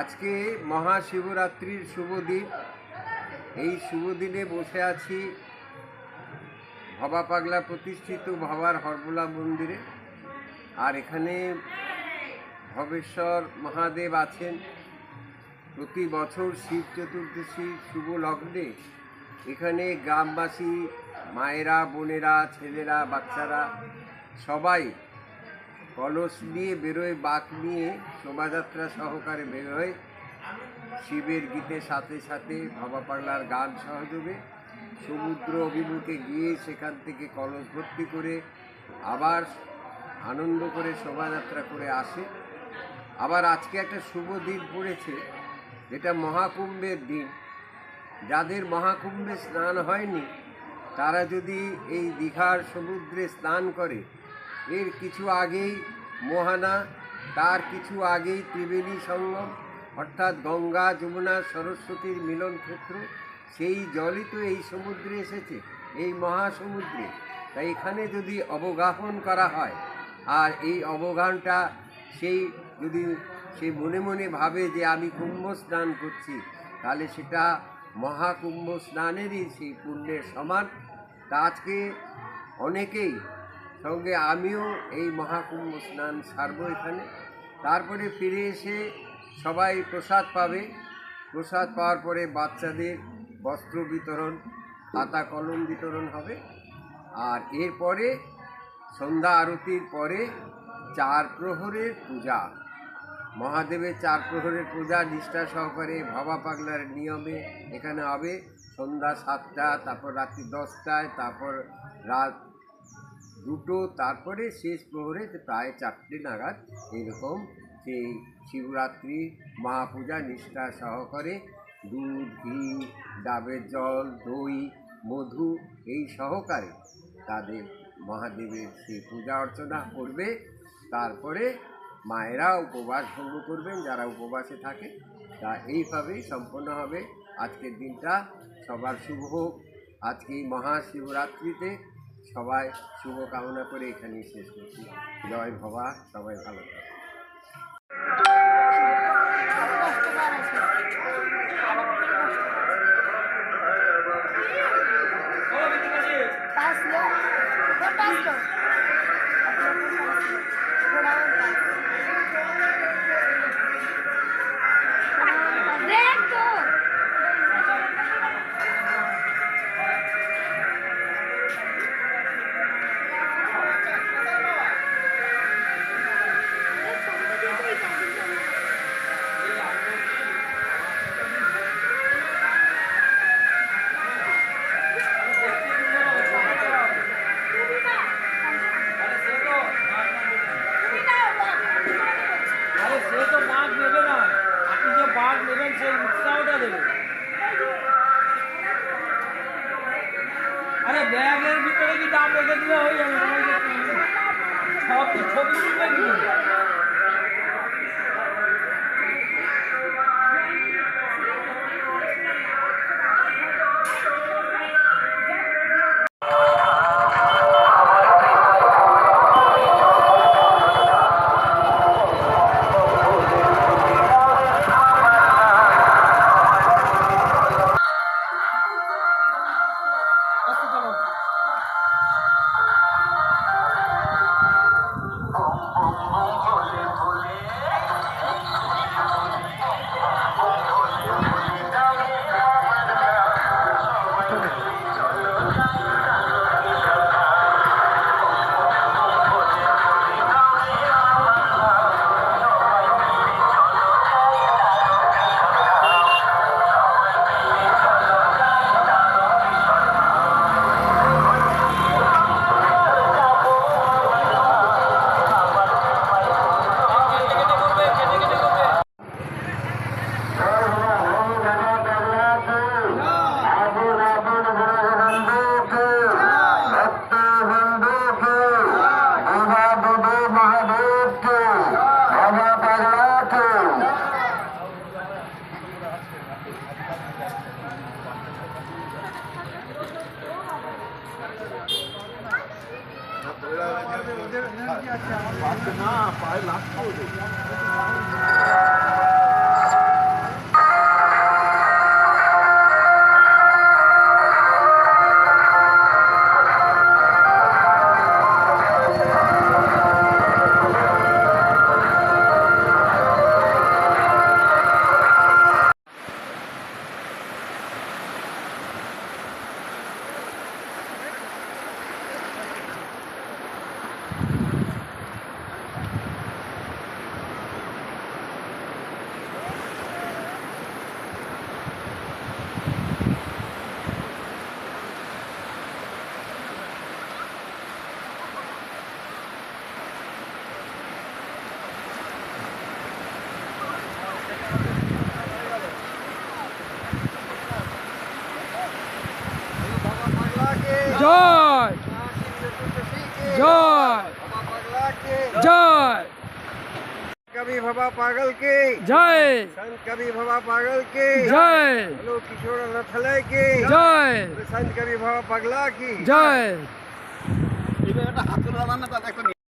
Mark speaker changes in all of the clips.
Speaker 1: আজকে মহাশিবরাত্রির শুভ দিন। এই শুভ দিনে বসে আছি ভবা পাগলা প্রতিষ্ঠিত ভবার হরবোলা মন্দিরে। আর এখানে ভবেশ্বর মহাদেব আছেন। প্রতি বছর শিব চতুর্দশী শুভ লগ্নে এখানে গ্রামবাসী, মায়েরা, বোনেরা, ছেলেরা, বাচ্চারা সবাই কলস নিয়ে বেরোয়, বাঁক নিয়ে শোভাযাত্রা সহকারে বেরোয়। শিবের গীতের সাথে সাথে ভাবা পাগলার গান সহযোগে সমুদ্র অভিমুখে গিয়ে সেখান থেকে কলস ভর্তি করে আবার আনন্দ করে শোভাযাত্রা করে আসে। আবার আজকে একটা শুভ দিন পড়েছে, যেটা মহাকুম্ভের দিন। যাদের মহাকুম্ভে স্নান হয়নি, তারা যদি এই দীঘার সমুদ্রে স্নান করে এর কিছু আগেই মোহানা, তার কিছু আগেই ত্রিবেণী সঙ্গম, অর্থাৎ গঙ্গা, যমুনা, সরস্বতীর মিলন ক্ষেত্র। সেই জলই তো এই সমুদ্রে এসেছে, এই মহাসমুদ্রে। তাই এখানে যদি অবগাহন করা হয়, আর এই অবগাহনটা সেই যদি সে মনে মনে ভাবে যে আমি কুম্ভ স্নান করছি, তাহলে সেটা মহাকুম্ভ স্নানেরই সেই পুণ্যের সমান। তা আজকে অনেকেই সঙ্গে আমিও এই মহাকুম্ভ স্নান সারবো এখানে। তারপরে ফিরে এসে সবাই প্রসাদ পাবে। প্রসাদ পাওয়ার পরে বাচ্চাদের বস্ত্র বিতরণ খাতা কলম বিতরণ হবে। আর এরপরে সন্ধ্যা আরতির পরে চার প্রহরের পূজা। মহাদেবের চার প্রহরের পূজা নিষ্ঠা সহকারে ভাবা পাগলার নিয়মে এখানে হবে। সন্ধ্যা সাতটা, তারপর রাত্রি দশটায়, তারপর রাত দুটো, তারপরে শেষ প্রহরে প্রায় চারটে নাগাদ এরকম সেই শিবরাত্রি, মহাপূজা নিষ্ঠা সহকারে দুধ, ঘি, ডাবের জল, দই, মধু এই সহকারে তাদের মহাদেবের সেই পূজা অর্চনা করবে। তারপরে মায়েরা উপবাস ভঙ্গ করবেন, যারা উপবাসে থাকে, তা এইভাবেই সম্পন্ন হবে। আজকের দিনটা সবার শুভ হোক। আজকে এই মহাশিবরাত্রিতে সবাই শুভ কামনা করে এখানেই শেষ করছি। জয় ভবা সবাই ভালো থাকবে
Speaker 2: না পায়ে লাগতো जय जय जय कभी
Speaker 3: भवा पागल के। जय
Speaker 4: संत कभी भवा पागल के।
Speaker 3: जय
Speaker 4: लोग किशोर रथलय के। जय संत कभी भवा पगला की।
Speaker 3: जय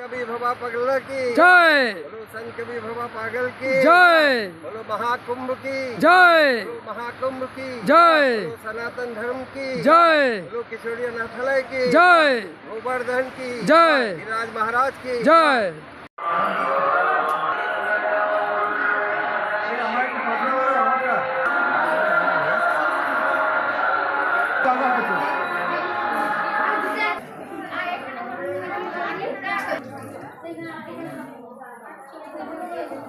Speaker 4: कभी भवा पगला की। जय संत कवि भवा पागल की।
Speaker 3: जय।
Speaker 4: बोलो महाकुंभ की। जय। महाकुंभ की। जय। सनातन धर्म की।
Speaker 3: जय।
Speaker 4: बोलो किशोरी नाथालय की।
Speaker 3: जय।
Speaker 4: गोवर्धन की।
Speaker 3: जय।
Speaker 4: महाराज की।
Speaker 3: जय।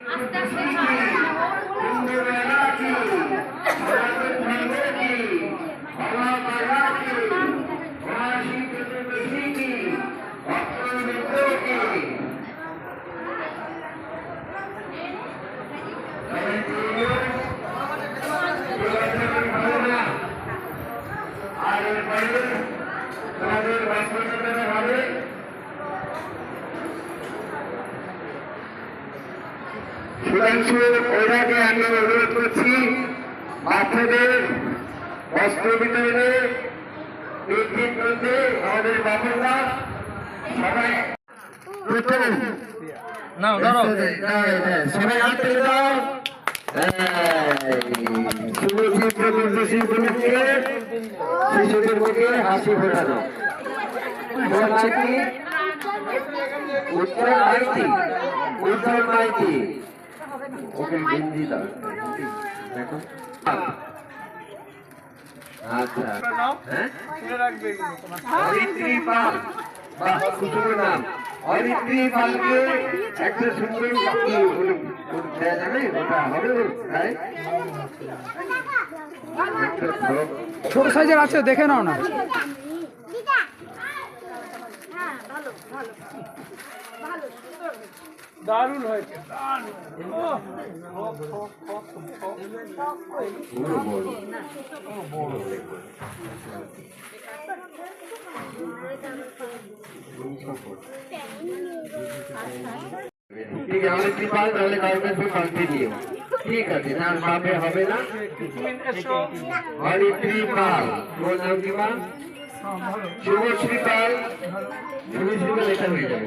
Speaker 3: আস্তে আস্তে
Speaker 1: সুধাংশু ওইটাকে আমি অনুরোধ করছি বাচ্চাদের বস্ত্র বিতরণে আমাদের বাবুরা সবাই হাত তুলে দাও শিশুদের মুখে হাসি ফোটানো। মাইতি মাইতি উজ্জ্বল মাইতি। ওকে হিন্দি দাও। দেখো। আচ্ছা। হ্যাঁ? অরিত্রী পাল। নাম। অরিত্রী পালকে একটা সুন্দর দেয়া যাবে ওটা হবে ধরো।
Speaker 3: ছোট সাইজের আছে দেখে নাও না।
Speaker 5: দারুণ হয়েছে
Speaker 1: ঠিক আছে পাল তাহলে গভর্নমেন্ট কন্টিনিউ ঠিক আছে না বাপে হবে না। অরিত্রী পাল তোর নাম কি মা? শুভশ্রী পাল শুভশ্রী পাল এটা হয়ে যাবে।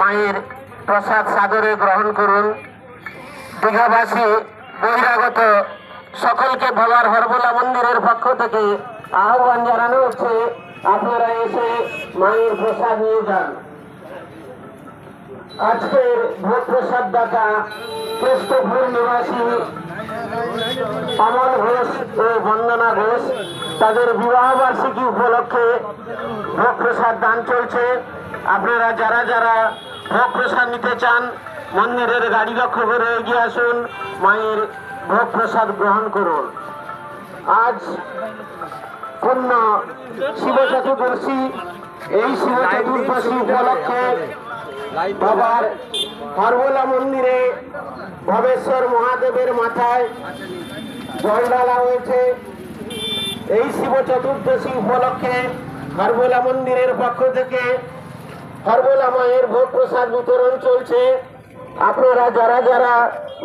Speaker 1: মায়ের প্রসাদ সাদরে গ্রহণ করুন। দীঘাবাসী, বহিরাগত, সকলকে ভোলার হরবোলা মন্দিরের পক্ষ থেকে আহ্বান জানানো হচ্ছে, আপনারা এসে মায়ের প্রসাদ নিয়ে যান। আজকের ভোগ প্রসাদ দাতা কেষ্টপুর নিবাসী অমল ঘোষ ও বন্দনা ঘোষ, তাদের বিবাহ বার্ষিকী উপলক্ষে ভোগ প্রসাদ দান চলছে। আপনারা যারা যারা ভোগ প্রসাদ নিতে চান, মন্দিরের গাড়ি লক্ষ্য করে এগিয়ে আসুন, মায়ের ভোগ প্রসাদ গ্রহণ করুন। আজ পূর্ণ শিব চতুর্দশী, এই শিব চতুর্দশী উপলক্ষে বাবার হরবোলা মন্দিরে ভবেশ্বর মহাদেবের মাথায় জল ঢালা হয়েছে। এই শিব চতুর্দশী উপলক্ষে হরবোলা মন্দিরের পক্ষ থেকে হরবোলা মায়ের ভোগ প্রসাদ বিতরণ চলছে। আপনারা যারা যারা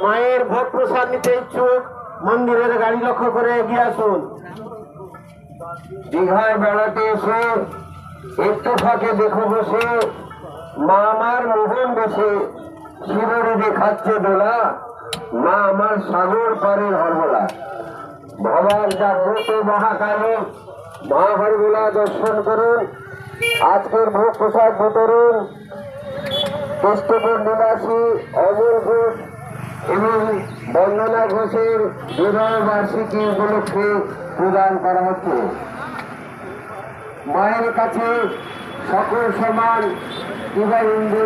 Speaker 1: মায়ের ভোগ প্রসাদ নিতে ইচ্ছুক, মন্দিরের গাড়ি লক্ষ্য করে এগিয়ে আসুন। দীঘায় বেড়াতে এসে একটু ফাঁকে দেখো বসে, মা আমার মোহন বসে শিবরে দেখাচ্ছে দোলা, মা আমার সাগর পারের হরবোলা। ভবার জাগ্রত মহাকালে, মা হরবোলা দর্শন করুন। আজকের ভোগ প্রসাদ বিতরণ কেষ্টপুর নিবাসী অমর ঘোষ এবং বন্দনা ঘোষের বিবাহ বার্ষিকী উপলক্ষে প্রদান করা হচ্ছে। মায়ের কাছে সকল সমান কিবা হিন্দু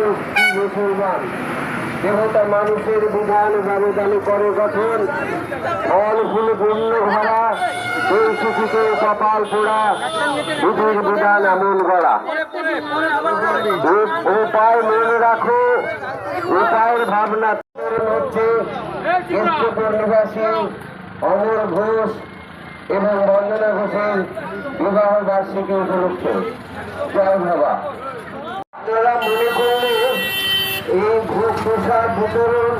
Speaker 1: মুসলমান? দেবতা মানুষের বিধান ব্যবধান করে গঠন। ফল ফুল পূর্ণ ভরা এই শিশুকে কপাল পোড়া, বিধির বিধান এমন গড়া। উপ- উপায় মনে রাখো, উপায়ের ভাবনা হচ্ছে। অমর ঘোষ এবং বন্দনা ঘোষের বিবাহ বার্ষিকী উপলক্ষে। জয় বাবা। আপনারা মনে করলে এই ভোগ প্রসাদ বিতরণ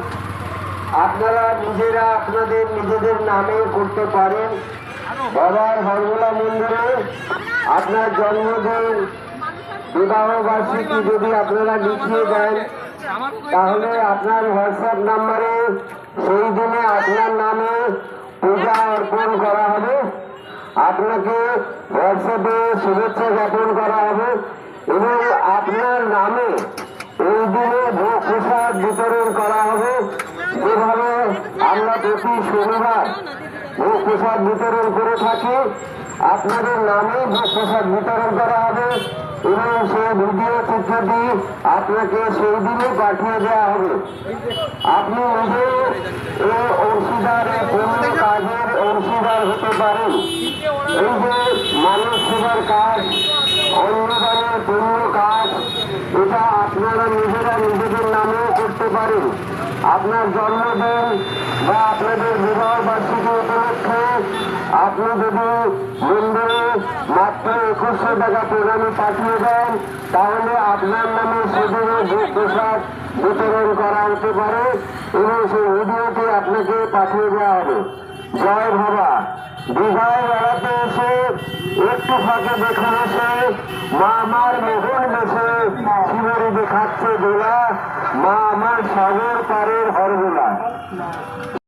Speaker 1: আপনারা নিজেরা আপনাদের নিজেদের নামে করতে পারেন। বাবার হরগোলা মন্দিরে আপনার জন্মদিন বিবাহ বার্ষিকী যদি আপনারা লিখিয়ে দেন, তাহলে আপনার হোয়াটসঅ্যাপ নাম্বারে সেই দিনে আপনার নামে পূজা অর্পণ করা হবে। আপনাকে হোয়াটসঅ্যাপে শুভেচ্ছা জ্ঞাপন করা হবে এবং আপনার নামে এই দিনে প্রসাদ বিতরণ করা হবে। যেভাবে আমরা প্রতি শনিবার ভোগ প্রসাদ বিতরণ করে থাকি, আপনাদের নামে ভোগ প্রসাদ বিতরণ করা হবে এবং সেই ভিডিও চিত্রটি আপনাকে সেই দিনে পাঠিয়ে দেওয়া হবে। আপনি নিজে এই অংশীদারের পূর্ণ কাজের অংশীদার হতে পারেন। এই যে মানুষ সেবার কাজ, অন্নদানের পূর্ণ কাজ এটা আপনারা নিজেরা নিজেদের নামেও করতে পারেন। আপনার জন্মদিন বা আপনাদের বিবাহ বার্ষিকী উপলক্ষে আপনি যদি মন্দিরে মাত্র একুশশো টাকা প্রদানে পাঠিয়ে দেন, তাহলে আপনার নামে সেদিনে ভোগ প্রসাদ বিতরণ করা হতে পারে এবং সেই ভিডিওটি আপনাকে পাঠিয়ে দেওয়া হবে। জয় বাবা দীঘায় বেড়াতে এসে একটু ফাঁকে দেখে মা আমার মোহন বেছে শিবরে দেখাচ্ছে দোলা মা আমার সাগর পারের হরগোলা।